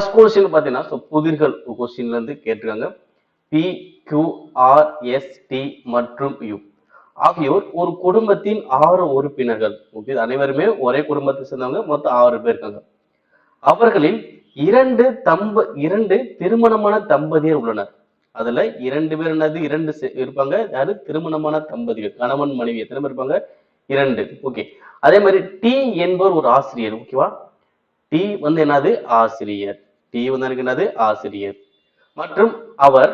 First question பார்த்தீங்கன்னா so புதிர்கள் கொஸ்டின்ல இருந்து கேட்டிருக்காங்க. P Q R S T மற்றும் யு ஆகியோர் ஒரு குடும்பத்தின் ஆறு உறுப்பினர்கள். ஓகே அனைவருமே ஒரே குடும்பத்தை சேர்ந்தவங்க மொத்தம் ஆறு பேர் இருக்காங்க. அவர்களில் இரண்டு தம்ப இரண்டு திருமணமான தம்பதியர் உள்ளனர். அதுல இரண்டு பேர் என்னது? இரண்டு இருப்பாங்க. யாரு? திருமணமான தம்பதிகள். கணவன் மனைவி எத்தனை பேர் இருப்பாங்க? இரண்டு. ஓகே அதே மாதிரி டி என்பவர் ஒரு ஆசிரியர். ஓகேவா டி வந்து என்னது? ஆசிரியர். டி வந்து என்னது ஆசிரியர். மற்றும் அவர்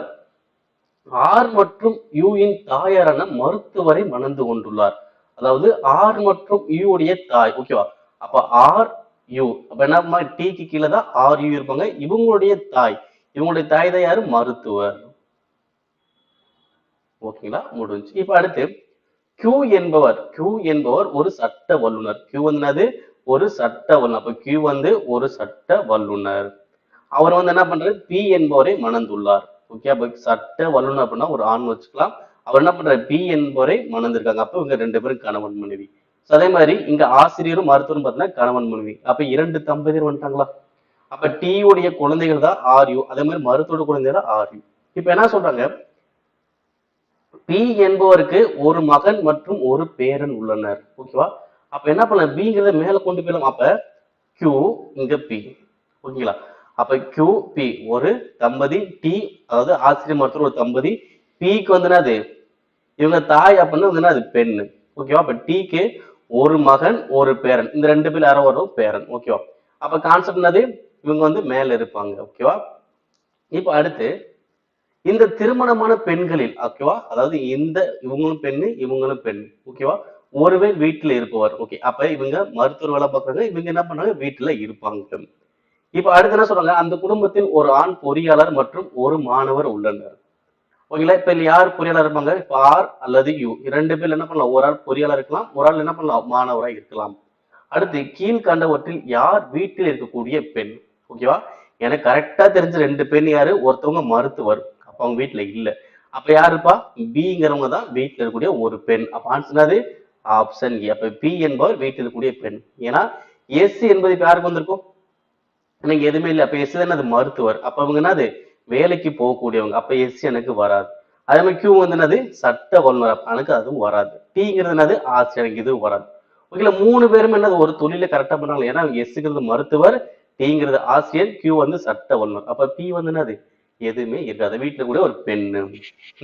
ஆர் மற்றும் யூ இன் தாயாரான மருத்துவரை மணந்து கொண்டுள்ளார். அதாவது ஆர் மற்றும் யூ உடைய தாய் ஓகேவா அப்ப ஆர் யூ அப்ப என்ன டிக்கு கீழே தான் ஆர் யூ இருப்பாங்க. இவங்களுடைய தாய். இவங்களுடைய தாய் தான் யாரு? மருத்துவர். ஓகேங்களா முடிஞ்சு இப்ப அடுத்து கியூ என்பவர் கியூ என்பவர் ஒரு சட்ட வல்லுனர் கியூ வந்து என்னது? ஒரு சட்ட வல்லுனர் அப்ப கியூ வந்து ஒரு சட்ட வல்லுனர் அவர் வந்து என்ன பண்றாரு? பி என்பவரை மணந்துள்ளார். ஓகே அப்ப சட்ட வல்லுனர் அப்படின்னா ஒரு ஆண் வச்சுக்கலாம். அவர் என்ன பண்றாரு? பி என்பவரை மணந்திருக்காங்க. அப்ப இவங்க ரெண்டு பேரும் கணவன் மனைவி. அதே மாதிரி இங்க ஆசிரியரும் மருத்துவரும் பார்த்தீங்கன்னா கணவன் மனைவி. அப்ப இரண்டு தம்பதியர் வந்துட்டாங்களா? அப்ப T உடைய குழந்தைகள் தான் ஆர்யூ அதே மாதிரி மருத்துவோட குழந்தைகள் தான் ஆர்யூ இப்ப என்ன சொல்றாங்க? பி என்பவருக்கு ஒரு மகன் மற்றும் ஒரு பேரன் உள்ளனர். ஓகேவா அப்ப என்ன பண்ண பிங்கிறத மேல கொண்டு போயிடலாம். அப்ப கியூ இங்க பி ஓகேங்களா அப்ப கியூ பி ஒரு தம்பதி டி அதாவது ஆசிரியர் மருத்துவர் ஒரு தம்பதி பிக்கு வந்து என்னது? இவங்க தாய் அப்படின்னா வந்து என்னது? பெண்ணு. ஓகேவா அப்ப டிக்கு ஒரு மகன் ஒரு பேரன். இந்த ரெண்டு பேர் யாரோ வரும் பேரன். ஓகேவா அப்ப கான்செப்ட் என்னது? இவங்க வந்து மேல இருப்பாங்க. ஓகேவா இப்போ அடுத்து இந்த திருமணமான பெண்களில் ஓகேவா அதாவது இந்த இவங்களும் பெண்ணு இவங்களும் பெண். ஓகேவா ஒருவே வீட்டுல இருப்பவர். ஓகே அப்ப இவங்க மருத்துவர் வேலை பார்க்குறாங்க. இவங்க என்ன பண்ணாங்க வீட்டுல இருப்பாங்க. இப்ப அடுத்து என்ன சொல்றாங்க? அந்த குடும்பத்தில் ஒரு ஆண் பொறியாளர் மற்றும் ஒரு மாணவர் உள்ளனர். ஓகேங்களா? இப்ப யார் பொறியாளர் இருப்பாங்க? இப்ப ஆர் அல்லது யூ. இரண்டு பேர் என்ன பண்ணலாம்? ஒரு ஆள் பொறியாளர் இருக்கலாம் ஒரு ஆள் என்ன பண்ணலாம்? மாணவராக இருக்கலாம். அடுத்து கீழ்கண்டவற்றில் யார் வீட்டில் இருக்கக்கூடிய பெண்? ஓகேவா? எனக்கு கரெக்டா தெரிஞ்ச ரெண்டு பெண் யாரு? ஒருத்தவங்க மருத்துவர். அப்ப அவங்க வீட்டுல இல்ல. அப்ப யாருப்பா பிங்கிறவங்க தான் வீட்டுல இருக்கக்கூடிய ஒரு பெண். அப்ப ஆன்சர்னாது ஆப்ஷன் ஏ அப்ப பி என்பவர் வீட்டில் இருக்கக்கூடிய பெண். ஏன்னா எஸ் என்பது இப்ப யாருக்கு வந்திருக்கும்? எனக்கு எதுவுமே இல்லை. அப்ப தானே அது மருத்துவர். அப்போ அவங்க என்னது? வேலைக்கு போகக்கூடியவங்க. அப்ப எஸ் எனக்கு வராது. அதே மாதிரி கியூ வந்து என்னது? சட்ட வல்லுநர்? எனக்கு அதுவும் வராது. டீங்கிறது என்னது? ஆசிரியர் எனக்கு இதுவும் வராது. ஓகேல மூணு பேரும் என்னது? ஒரு தொழில கரெக்டா பண்ணாங்க ஏன்னா எஸ்ங்கிறது மருத்துவர் டீங்கிறது ஆசிரியர் கியூ வந்து சட்ட வல்லுநர். அப்ப பி வந்து என்னது? எதுவுமே இருக்காது. வீட்டுல கூட ஒரு பெண்ணு.